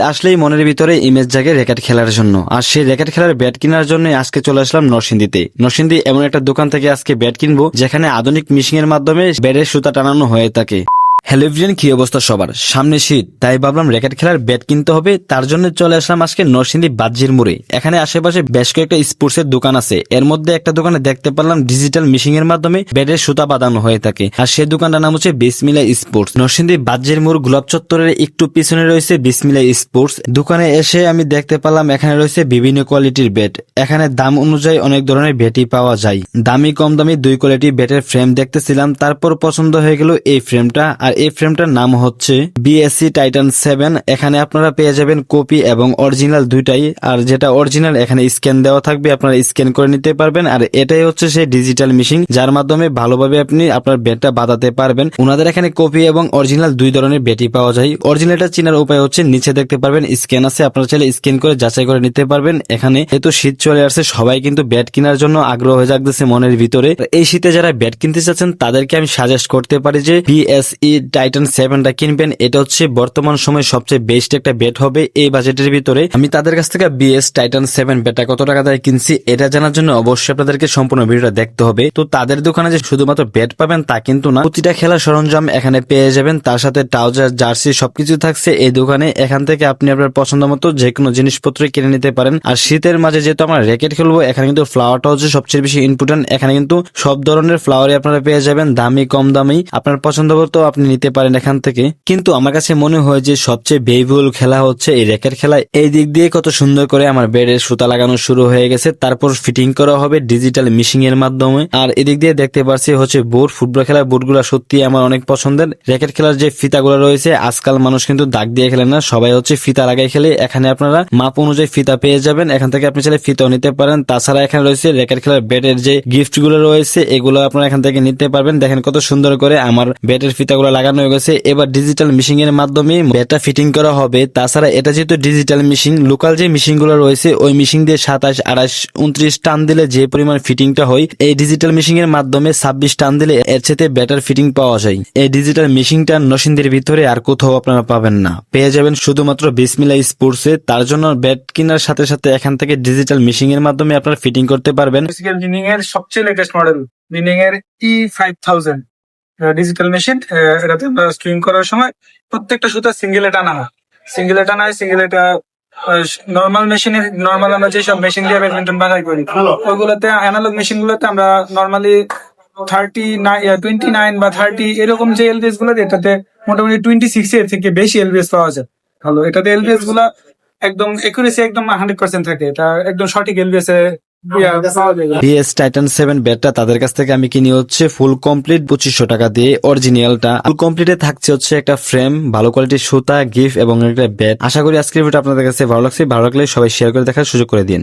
আসলেই মনের ভিতরে ইমেজ জাগে র্যাকেট খেলার জন্য। আর সেই রেকেট খেলার ব্যাট কেনার জন্য আজকে চলে আসলাম নরসিংদীতে। নরসিংদী এমন একটা দোকান থেকে আজকে ব্যাট কিনবো, যেখানে আধুনিক মিশিং এর মাধ্যমে ব্যাটের সুতা টানানো হয়ে থাকে। হ্যালো এভরিয়ান কি অবস্থা সবার? সামনে শীত, তাই ভাবলাম র্যাকেট খেলার ব্যাট কিনতে হবে, তার জন্য চলে আসলাম আজকে নরসিংদী বাজ্জির মোড়ে। এখানে আশেপাশে বেশ কয়েকটা স্পোর্টস এর দোকান আছে। এর মধ্যে একটা দোকানে দেখতে পারলাম ডিজিটাল মিশিং এর মাধ্যমে ব্যাটের সুতা বাঁধানো হয়ে থাকে। আর সেই দোকানটার নাম হচ্ছে বিসমিলা স্পোর্টস। নরসিংদী বাজ্জির মোড় গোলাপ চত্বরের একটু পিছনে রয়েছে বিসমিলা স্পোর্টস। দোকানে এসে আমি দেখতে পারলাম এখানে রয়েছে বিভিন্ন কোয়ালিটির ব্যাট। এখানে দাম অনুযায়ী অনেক ধরনের ব্যাটই পাওয়া যায়। দামি, কম দামি দুই কোয়ালিটির ব্যাটের ফ্রেম দেখতেছিলাম, তারপর পছন্দ হয়ে গেল এই ফ্রেমটা। আর এই ফ্রেমটার নাম হচ্ছে বিএসসি টাইটান সেভেন এখানে আপনারা পেয়ে যাবেন কপি এবং অরিজিনাল দুইটাই, আর যেটা অরিজিনাল এখানে স্ক্যান দেওয়া থাকবে, আপনারা স্ক্যান করে নিতে পারবেন। আর এটাই হচ্ছে সেই ডিজিটাল মেশিন যার মাধ্যমে ভালোভাবে আপনি আপনার ব্যাটটা বাঁধাতে পারবেন। ওনাদের এখানে কপি এবং অরিজিনাল দুই ধরনের ব্যাটই পাওয়া যায়। অরিজিনালটা চেনার উপায় হচ্ছে নিচে দেখতে পারবেন স্ক্যান আছে, আপনারা চাইলে স্ক্যান করে যাচাই করে নিতে পারবেন। এখানে যেহেতু শীত চলে আসছে, সবাই কিন্তু ব্যাট কেনার জন্য আগ্রহ হয়ে যাচ্ছে মনের ভিতরে। এই শীতে যারা ব্যাট কিনতে চাচ্ছেন, তাদেরকে আমি সাজেস্ট করতে পারি যে বিএসই টাইটান সেভেনটা কিনবেন, এটা হচ্ছে বর্তমান সময় সবচেয়ে বেস্ট একটা ব্যাট হবে এই বাজেটের ভিতরে। আমি তাদের কাছ থেকে বিএস টাইটান সেভেন বেটা কত টাকা দিয়ে কিনছি, এটা জানার জন্য অবশ্যই আপনাদেরকে সম্পূর্ণ ভিডিওটা দেখতে হবে। তো তাদের দোকানে যে শুধুমাত্র ব্যাট পাবেন তা কিন্তু না, প্রতিটা খেলার সরঞ্জাম এখানে পেয়ে যাবেন, তার সাথে ট্রাউজার জার্সি সবকিছু থাকছে এই দোকানে। এখান থেকে আপনি আপনার পছন্দ মতো যে কোনো জিনিসপত্র কিনে নিতে পারেন। আর শীতের মাঝে যেহেতু আমরা র্যাকেট খেলব, এখানে কিন্তু ফ্লাওয়ারটা হচ্ছে সবচেয়ে বেশি ইম্পর্টেন্ট এখানে কিন্তু সব ধরনের ফ্লাওয়ারই আপনারা পেয়ে যাবেন, দামি, কম দামি। আপনার পছন্দ মতো আপনি নিতে পারেন এখান থেকে। কিন্তু আমার কাছে মনে হয় যে সবচেয়ে ব্যয়বহুল খেলা হচ্ছে এই র্যাকেট খেলা। এই দিক দিয়ে কত সুন্দর করে আমার বেডের সুতা লাগানো শুরু হয়ে গেছে। তারপর ফিটিং করা হবে ডিজিটাল মিশিং এর মাধ্যমে। আর এদিক দিয়ে দেখতে পাচ্ছি হচ্ছে বোর্ড, ফুটবল খেলার বোর্ডগুলো সত্যি আমার অনেক পছন্দের। র্যাকেট খেলার যে ফিতাগুলো রয়েছে, আজকাল মানুষ কিন্তু দাগ দিয়ে খেলে না, সবাই হচ্ছে ফিতা লাগাই খেলে। এখানে আপনারা মাপ অনুযায়ী ফিতা পেয়ে যাবেন। এখান থেকে আপনি চাইলে ফিতাও নিতে পারেন। তাছাড়া এখানে রয়েছে র্যাকেট খেলার ব্যাটের যে গিফটগুলো রয়েছে, এগুলো আপনারা এখান থেকে নিতে পারবেন। দেখেন কত সুন্দর করে আমার ব্যাটের ফিতাগুলো লাগানো হয়ে গেছে। এবার ডিজিটাল মিশিং এর মাধ্যমে ব্যাটটা ফিটিং করা হবে। তাছাড়া এটা যেহেতু ডিজিটাল মিশিং লোকাল যে মেশিনগুলো রয়েছে, ওই মেশিন দিয়ে সাতাশ, আঠাশ, উনত্রিশ টান দিলে যে পরিমাণ ফিটিংটা হয়, এই ডিজিটাল মিশিং এর মাধ্যমে ছাব্বিশ টান দিলে এর সাথে ব্যাটার ফিটিং পাওয়া যায়। এই ডিজিটাল মিশিংটা নসিন্দের ভিতরে আর কোথাও আপনারা পাবেন না। পেয়ে যাবেন শুধুমাত্র বিসমিলা স্পোর্টসে তার জন্য ব্যাট কেনার সাথে সাথে এখান থেকে ডিজিটাল মিশিং এর মাধ্যমে আপনারা ফিটিং করতে পারবেন। এর সবচেয়ে লেটেস্ট মডেল জিনিং এর E five thousand digital machine এটাতে আমরা স্ট্রিং করার সময় প্রত্যেকটা সুতা সিঙ্গেলে টানা হয়। সিঙ্গেলে টানা হয় সিঙ্গেল নর্মাল মেশিনে নর্মাল আমরা যেসব মেশিন দিয়ে ব্যাডমিন্টন বাছাই করি ওইগুলোতে অ্যানালগ মেশিন গুলোতে আমরা normally thirty nine twenty nine বা থার্টি এরকম যে এলবিএসগুলো এটাতে মোটামুটি টোয়েন্টি সিক্স এর থেকে বেশি এলবিএস পাওয়া যায়। ভালো এটাতে এলবিএসগুলা একদম একুরেসি একদম হান্ড্রেড পার্সেন্ট থাকে। এটা একদম সঠিক LBS A BS Titan seven ব্যাটটা তাদের কাছ থেকে আমি কিনি হচ্ছে ফুল কমপ্লিট পঁচিশশো টাকা দিয়ে অরিজিনালটা ফুল কমপ্লিটে থাকছে হচ্ছে একটা ফ্রেম ভালো কোয়ালিটির সুতা গিফট এবং একটা ব্যাট আশা করি আজকের ভিডিও আপনাদের কাছে ভালো লাগছে। ভালো লাগলে সবাই শেয়ার করে দেখার সুযোগ করে দিন।